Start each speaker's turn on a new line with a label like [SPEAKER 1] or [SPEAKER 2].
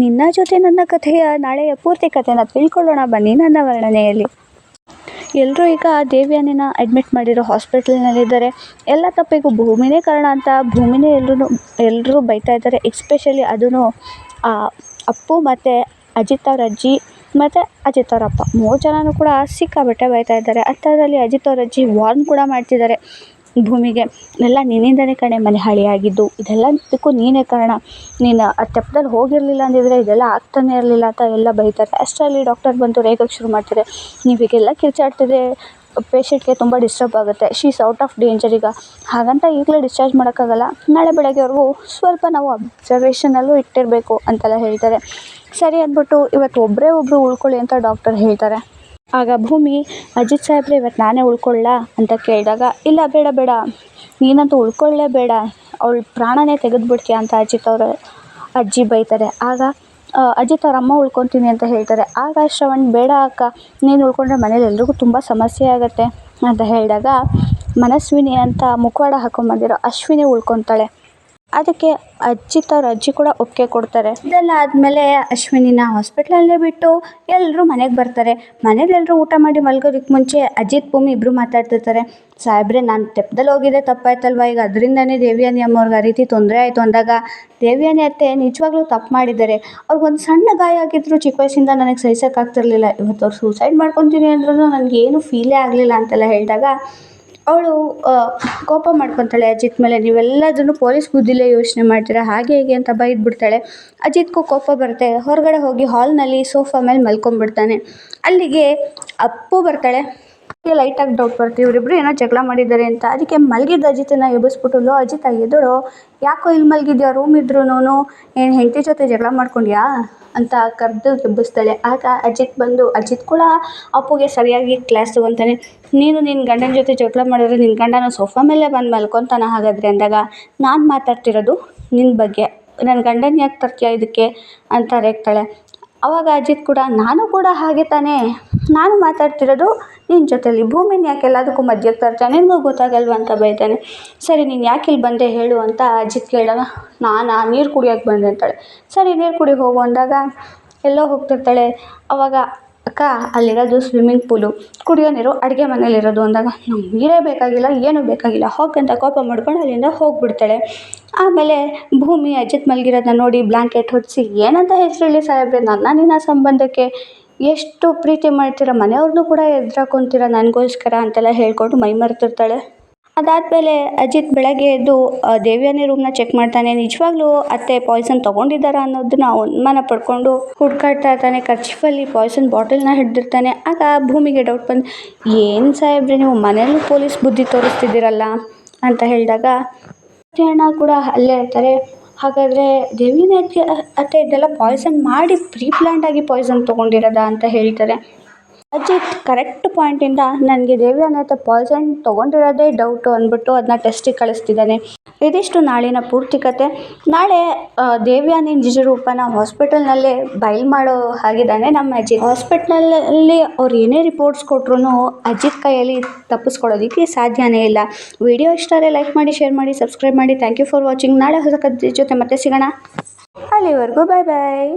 [SPEAKER 1] ನಿನ್ನ ಜೊತೆ ನನ್ನ ಕಥೆಯ ನಾಳೆಯ ಪೂರ್ತಿ ಕಥೆನ ತಿಳ್ಕೊಳ್ಳೋಣ ಬನ್ನಿ ನನ್ನ ವರ್ಣನೆಯಲ್ಲಿ. ಎಲ್ಲರೂ ಈಗ ದೇವ್ಯಾನಿನ ಅಡ್ಮಿಟ್ ಮಾಡಿರೋ ಹಾಸ್ಪಿಟಲ್ನಲ್ಲಿದ್ದಾರೆ ಎಲ್ಲ ತಪ್ಪಿಗೂ ಭೂಮಿನೇ ಕಾರಣ ಅಂತ ಭೂಮಿನೇ ಎಲ್ಲರೂ ಎಲ್ಲರೂ ಬೈತಾ ಇದ್ದಾರೆ. ಎಕ್ಸ್ಪೆಷಲಿ ಅದೂ ಅಪ್ಪು ಮತ್ತು ಅಜಿತ್ ಅವ್ರ ಅಜ್ಜಿ ಮತ್ತು ಅಜಿತ್ ಅವರಪ್ಪ ಮೂರು ಜನನೂ ಕೂಡ ಸಿಕ್ಕಾಪಟ್ಟೆ ಬೈತಾ ಇದ್ದಾರೆ. ಅಂಥದ್ರಲ್ಲಿ ಅಜಿತ್ ಅವ್ರ ಅಜ್ಜಿ ವಾರ್ನ್ ಕೂಡ ಮಾಡ್ತಿದ್ದಾರೆ. ಭೂಮಿಗೆ ಎಲ್ಲ ನಿನ್ನಿಂದಲೇ ಕಣೆ ಮನೆ ಇದೆಲ್ಲ ಇದೆಲ್ಲದಕ್ಕೂ ನೀನೇ ಕಾರಣ. ನೀನು ಆ ತೆಪ್ಪದಲ್ಲಿ ಹೋಗಿರಲಿಲ್ಲ ಅಂದಿದ್ದರೆ ಇದೆಲ್ಲ ಆಗ್ತಾನೇ ಇರಲಿಲ್ಲ ಅಂತ ಎಲ್ಲ ಬೈತಾರೆ. ಅಷ್ಟರಲ್ಲಿ ಡಾಕ್ಟರ್ ಬಂದು ರೇಗಕ್ಕೆ ಶುರು ಮಾಡ್ತಾರೆ. ನೀವು ಹೀಗೆಲ್ಲ ಕಿರ್ಚಾಡ್ತಿದ್ರೆ ಪೇಷಂಟ್ಗೆ ತುಂಬ ಡಿಸ್ಟರ್ಬ್ ಆಗುತ್ತೆ. ಶಿ ಔಟ್ ಆಫ್ ಡೇಂಜರ್ ಈಗ. ಹಾಗಂತ ಈಗಲೇ ಡಿಸ್ಚಾರ್ಜ್ ಮಾಡೋಕ್ಕಾಗಲ್ಲ. ನಾಳೆ ಬೆಳಗ್ಗೆವರೆಗೂ ಸ್ವಲ್ಪ ನಾವು ಅಬ್ಸರ್ವೇಷನಲ್ಲೂ ಇಟ್ಟಿರಬೇಕು ಅಂತೆಲ್ಲ ಹೇಳ್ತಾರೆ. ಸರಿ ಅಂದ್ಬಿಟ್ಟು ಇವತ್ತು ಒಬ್ಬರೇ ಒಬ್ಬರು ಉಳ್ಕೊಳ್ಳಿ ಅಂತ ಡಾಕ್ಟರ್ ಹೇಳ್ತಾರೆ. ಆಗ ಭೂಮಿ, ಅಜಿತ್ ಸಾಹೇಬ್ರೆ, ಇವತ್ತು ನಾನೇ ಉಳ್ಕೊಳ್ಳಾ? ಅಂತ ಕೇಳಿದಾಗ, ಇಲ್ಲ, ಬೇಡ ಬೇಡ. ನೀನಂತೂ ಉಳ್ಕೊಳ್ಳೇ ಬೇಡ ಅವಳು ಪ್ರಾಣನೇ ತೆಗೆದುಬಿಡ್ತೀಯ? ಅಂತ ಅಜಿತ್ ಅವರ ಅಜ್ಜಿ ಬೈತಾರೆ. ಆಗ ಅಜಿತ್ ಅವ್ರ ಅಮ್ಮ ಉಳ್ಕೊತೀನಿ ಅಂತ ಹೇಳ್ತಾರೆ. ಆಗ ಶ್ರವಣ್, ಬೇಡ ಅಕ್ಕ, ನೀನು ಉಳ್ಕೊಂಡ್ರೆ ಮನೇಲಿ ಎಲ್ರಿಗೂ ತುಂಬ ಸಮಸ್ಯೆ ಆಗುತ್ತೆ. ಅಂತ ಹೇಳಿದಾಗ, ಮನಸ್ವಿನಿ ಅಂತ ಮುಖವಾಡ ಹಾಕೊಂಬಂದಿರೋ ಅಶ್ವಿನಿ ಉಳ್ಕೊತಾಳೆ. ಅದಕ್ಕೆ ಅಜ್ಜಿ ತವ್ರ ಅಜ್ಜಿ ಕೂಡ ಒಪ್ಪಿಗೆ ಕೊಡ್ತಾರೆ. ಇದೆಲ್ಲ ಆದಮೇಲೆ ಅಶ್ವಿನಿನ ಹಾಸ್ಪಿಟ್ಲಲ್ಲೇ ಬಿಟ್ಟು ಎಲ್ಲರೂ ಮನೆಗೆ ಬರ್ತಾರೆ. ಮನೇಲಿ ಎಲ್ಲರೂ ಊಟ ಮಾಡಿ ಮಲ್ಗೋದಕ್ಕೆ ಮುಂಚೆ ಅಜಿತ್, ಭೂಮಿ ಇಬ್ಬರು ಮಾತಾಡ್ತಿರ್ತಾರೆ. ಸಾಹೇಬ್ರೆ, ನಾನು ತೆಪ್ಪದಲ್ಲಿ ಹೋಗಿದ್ದೆ, ತಪ್ಪಾಯ್ತಲ್ವಾ? ಈಗ ಅದರಿಂದನೇ ದೇವಿಯಾನಿ ಅಮ್ಮವ್ರಿಗೆ ಆ ರೀತಿ ತೊಂದರೆ ಆಯಿತು ಅಂದಾಗ ದೇವಿಯಾನಿ ಅತ್ತೆ ನಿಜವಾಗ್ಲೂ ತಪ್ಪು ಮಾಡಿದ್ದಾರೆ. ಅವ್ರಿಗೊಂದು ಸಣ್ಣ ಗಾಯ ಆಗಿದ್ರು ಚಿಕ್ಕ ವಯಸ್ಸಿಂದ ನನಗೆ ಸಹಿಸೋಕ್ಕಾಗ್ತಿರ್ಲಿಲ್ಲ. ಇವತ್ತು ಅವ್ರು ಸೂಸೈಡ್ ಮಾಡ್ಕೊತೀನಿ ಅಂದ್ರೂ ನನಗೇನು ಫೀಲೇ ಆಗಲಿಲ್ಲ ಅಂತೆಲ್ಲ ಹೇಳಿದಾಗ ಅವಳು ಕೋಪ ಮಾಡ್ಕೊತಾಳೆ ಅಜಿತ್ ಮೇಲೆ. ನೀವೆಲ್ಲದನ್ನು ಪೊಲೀಸ್ ಬುದ್ಧಿಲೇ ಯೋಚನೆ ಮಾಡ್ತೀರಾ? ಹಾಗೆ ಹೀಗೆ ಅಂತ ಬೈದ್ಬಿಡ್ತಾಳೆ. ಅಜಿತ್ಗೂ ಕೋಪ ಬರುತ್ತೆ. ಹೊರಗಡೆ ಹೋಗಿ ಹಾಲ್ನಲ್ಲಿ ಸೋಫಾ ಮೇಲೆ ಮಲ್ಕೊಂಡ್ಬಿಡ್ತಾನೆ ಅಲ್ಲಿಗೆ ಅಪ್ಪು ಬರ್ತಾಳೆ. ಲೈಟಾಗಿ ಡೌಟ್ ಬರ್ತೀವಿ ಇವರಿಬ್ರು ಏನೋ ಜಗಳ ಮಾಡಿದ್ದಾರೆ ಅಂತ. ಅದಕ್ಕೆ ಮಲಗಿದ್ದ ಅಜಿತನ್ನ ಎಬ್ಬಿಸ್ಬಿಟ್ಟು, ಲೋ ಅಜಿತ ಎದ್ದಳು ಯಾಕೋ ಇಲ್ಲಿ ಮಲಗಿದ್ಯಾ? ರೂಮ್ ಇದ್ರೂ ಏನು ಹೆಂಡತಿ ಜೊತೆ ಜಗಳ ಮಾಡ್ಕೊಂಡ್ಯಾ? ಅಂತ ಕರೆದು ಎಬ್ಬಿಸ್ತಾಳೆ ಆಗ ಅಜಿತ್ ಬಂದು, ಅಜಿತ್ ಕೂಡ ಅಪ್ಪುಗೆ ಸರಿಯಾಗಿ ಕ್ಲಾಸ್ ತೊಗೊತಾನೆ. ನೀನು ನಿನ್ನ ಗಂಡನ ಜೊತೆ ಜಗಳ ಮಾಡಿದ್ರೆ ನಿನ್ನ ಗಂಡನ ಸೋಫಾ ಮೇಲೆ ಬಂದು ಮಲ್ಕೊತಾನೆ ಹಾಗಾದರೆ? ಅಂದಾಗ, ನಾನು ಮಾತಾಡ್ತಿರೋದು ನಿನ್ನ ಬಗ್ಗೆ. ನನ್ನ ಗಂಡನ ಯಾಕೆ ತರ್ತೀಯ ಇದಕ್ಕೆ? ಅಂತ ರೇಗ್ತಾಳೆ. ಅವಾಗ ಅಜಿತ್ ಕೂಡ, ನಾನು ಕೂಡ ಹಾಗೆ ತಾನೇ. ನಾನು ಮಾತಾಡ್ತಿರೋದು ನಿನ್ನ ಜೊತೆಯಲ್ಲಿ ಭೂಮಿನ ಯಾಕೆ ಎಲ್ಲದಕ್ಕೂ ಮಧ್ಯಕ್ಕೆ ತರ್ತಾನೆ ನಿನಗೂ ಗೊತ್ತಾಗಲ್ವ ಅಂತ ಬೈತಾನೆ. ಸರಿ, ನೀನು ಯಾಕೆ ಇಲ್ಲಿ ಬಂದೆ ಹೇಳು ಅಂತ ಅಜಿತ್ ಕೇಳಿದಾಗ ನಾನು, ನೀರು ಕುಡಿಯೋಕೆ ಬಂದೆ ಅಂತಾಳೆ. ಸರಿ, ನೀರು ಕುಡಿ ಹೋಗು ಅಂದಾಗ ಎಲ್ಲೋ ಹೋಗ್ತಿರ್ತಾಳೆ. ಅವಾಗ ಅಕ್ಕ, ಅಲ್ಲಿರೋದು ಸ್ವಿಮ್ಮಿಂಗ್ ಪೂಲು ಕುಡಿಯೋ ನೀರು ಅಡುಗೆ ಮನೇಲಿರೋದು ಅಂದಾಗ ನೀರೇ ಬೇಕಾಗಿಲ್ಲ, ಏನೂ ಬೇಕಾಗಿಲ್ಲ ಹೋಗಂತ ಕೋಪ ಮಾಡ್ಕೊಂಡು ಅಲ್ಲಿಂದ ಹೋಗಿಬಿಡ್ತಾಳೆ. ಆಮೇಲೆ ಭೂಮಿ ಅಜಿತ್ ಮಲಗಿರೋದನ್ನ ನೋಡಿ ಬ್ಲ್ಯಾಂಕೆಟ್ ಹೊದಿಸಿ ಏನಂತ ಹೆಸರಿಡಲಿ ಸಾಹೇಬ್ರೆ, ನನ್ನ ನಿನ್ನ ಸಂಬಂಧಕ್ಕೆ ಎಷ್ಟು ಪ್ರೀತಿ ಮಾಡ್ತೀರ, ಮನೆಯವ್ರನ್ನೂ ಕೂಡ ಎದ್ರಾಕೊಂತೀರ ನನಗೋಸ್ಕರ ಅಂತೆಲ್ಲ ಹೇಳಿಕೊಂಡು ಮೈ ಮರೆತಿರ್ತಾಳೆ ಅದಾದಮೇಲೆ ಅಜಿತ್ ಬೆಳಗ್ಗೆ ಎದ್ದು ದೇವ್ಯಾನಿ ರೂಮ್ನ ಚೆಕ್ ಮಾಡ್ತಾನೆ. ನಿಜವಾಗ್ಲೂ ಅತ್ತೆ ಪಾಯ್ಸನ್ ತೊಗೊಂಡಿದ್ದಾರಾ ಅನ್ನೋದನ್ನ ಅನುಮಾನ ಪಡ್ಕೊಂಡು ಹುಡ್ಕಾಡ್ತಾ ಇರ್ತಾನೆ ಖರ್ಚಿಫಲ್ಲಿ ಪಾಯ್ಸನ್ ಬಾಟಲ್ನ ಹಿಡ್ದಿರ್ತಾನೆ. ಆಗ ಭೂಮಿಗೆ ಡೌಟ್ ಬಂದು, ಏನು ಸಾಹೇಬ್ರೆ, ನೀವು ಮನೇಲೂ ಪೊಲೀಸ್ ಬುದ್ಧಿ ತೋರಿಸ್ತಿದ್ದೀರಲ್ಲ? ಅಂತ ಹೇಳಿದಾಗ ಅಣ್ಣ ಕೂಡ ಅಲ್ಲೇ ಇರ್ತಾರೆ. ಹಾಗಾದರೆ ದೇವಿನ ಅತ್ತೆ ಇದೆಲ್ಲ ಪಾಯ್ಸನ್ ಮಾಡಿ ಪ್ರೀ ಪಾಯ್ಸನ್ ತೊಗೊಂಡಿರೋದಾ? ಅಂತ ಹೇಳ್ತಾರೆ. ಅಜಿತ್ ಕರೆಕ್ಟ್ ಪಾಯಿಂಟಿಂದ ನನಗೆ ದೇವ್ಯಾನಿ ಅತ್ತೆ ಪಾಯ್ಸನ್ ತೊಗೊಂಡಿರೋದೇ ಡೌಟು ಅಂದ್ಬಿಟ್ಟು ಅದನ್ನ ಟೆಸ್ಟಿಗೆ ಕಳಿಸ್ತಿದ್ದಾನೆ. ಇದಿಷ್ಟು ನಾಳಿನ ಪೂರ್ತಿ ಕತೆ ನಾಳೆ ದೇವ್ಯಾನಿ ನಿಜ ರೂಪನ ಹಾಸ್ಪಿಟಲ್ನಲ್ಲೇ ಬೈಲ್ ಮಾಡೋ ಹಾಗಿದ್ದಾನೆ ನಮ್ಮ ಅಜಿತ್ ಹಾಸ್ಪಿಟ್ಲಲ್ಲಿ ಅವ್ರು ಏನೇ ರಿಪೋರ್ಟ್ಸ್ ಕೊಟ್ರು ಅಜಿತ್ ಕೈಯಲ್ಲಿ ತಪ್ಪಿಸ್ಕೊಳ್ಳೋದಕ್ಕೆ ಸಾಧ್ಯನೇ ಇಲ್ಲ. ವಿಡಿಯೋ ಇಷ್ಟ ಆದರೆ ಲೈಕ್ ಮಾಡಿ ಶೇರ್ ಮಾಡಿ ಸಬ್ಸ್ಕ್ರೈಬ್ ಮಾಡಿ. ಥ್ಯಾಂಕ್ ಯು ಫಾರ್ ವಾಚಿಂಗ್ ನಾಳೆ ಹೊಸ ಕತೆ ಜೊತೆ ಮತ್ತೆ ಸಿಗೋಣ. ಅಲ್ಲಿವರೆಗೂ ಬಾಯ್ ಬಾಯ್